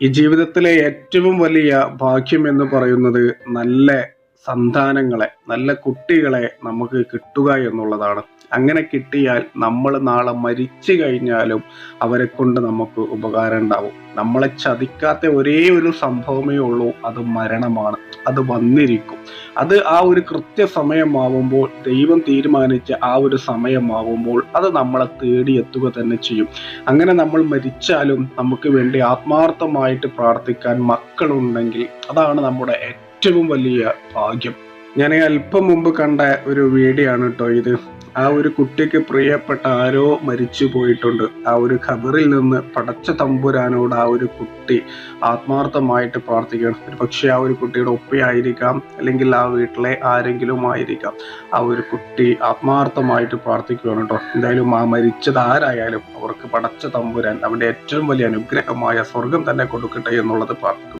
ഈ ജീവിതത്തിലെ ഏറ്റവും വലിയ ഭാഗ്യം എന്ന് പറയുന്നത് നല്ല സന്താനങ്ങളെ നല്ല കുട്ടികളെ നമുക്ക് കിട്ടുക എന്നുള്ളതാണ്. അങ്ങനെ കിട്ടിയാൽ നമ്മൾ നാളെ മരിച്ചു കഴിഞ്ഞാലും അവരെ കൊണ്ട് നമുക്ക് ഉപകാരം ഉണ്ടാവും. നമ്മളെ ചതിക്കാത്ത ഒരേ ഒരു സംഭവമേ ഉള്ളൂ അത് മരണമാണ്. അത് വന്നിരിക്കും. അത് ആ ഒരു കൃത്യസമയമാവുമ്പോൾ ദൈവം തീരുമാനിച്ച ആ ഒരു സമയമാവുമ്പോൾ അത് നമ്മളെ തേടിയെത്തുക തന്നെ ചെയ്യും. അങ്ങനെ നമ്മൾ മരിച്ചാലും നമുക്ക് വേണ്ടി ആത്മാർത്ഥമായിട്ട് പ്രാർത്ഥിക്കാൻ മക്കളുണ്ടെങ്കിൽ അതാണ് നമ്മുടെ ഏറ്റവും വലിയ ഭാഗ്യം. ഞാൻ അല്പം മുമ്പ് കണ്ട ഒരു വീഡിയോ ആണ് കേട്ടോ ഇത്. ആ ഒരു കുട്ടിക്ക് പ്രിയപ്പെട്ട ആരോ മരിച്ചു പോയിട്ടുണ്ട്. ആ ഒരു ഖബറിൽ നിന്ന് പടച്ച തമ്പുരാനോട് ആ ഒരു കുട്ടി ആത്മാർത്ഥമായിട്ട് പ്രാർത്ഥിക്കണം ഒരു പക്ഷേ ആ ഒരു കുട്ടിയുടെ ഒപ്പയായിരിക്കാം അല്ലെങ്കിൽ ആ വീട്ടിലെ ആരെങ്കിലും ആയിരിക്കാം. ആ ഒരു കുട്ടി ആത്മാർത്ഥമായിട്ട് പ്രാർത്ഥിക്കുകയാണ് കേട്ടോ എന്തായാലും ആ മരിച്ചത് ആരായാലും അവർക്ക് പടച്ച തമ്പുരാൻ അവന്റെ ഏറ്റവും വലിയ അനുഗ്രഹമായ സ്വർഗം തന്നെ കൊടുക്കട്ടെ എന്നുള്ളത് പ്രാർത്ഥിക്കും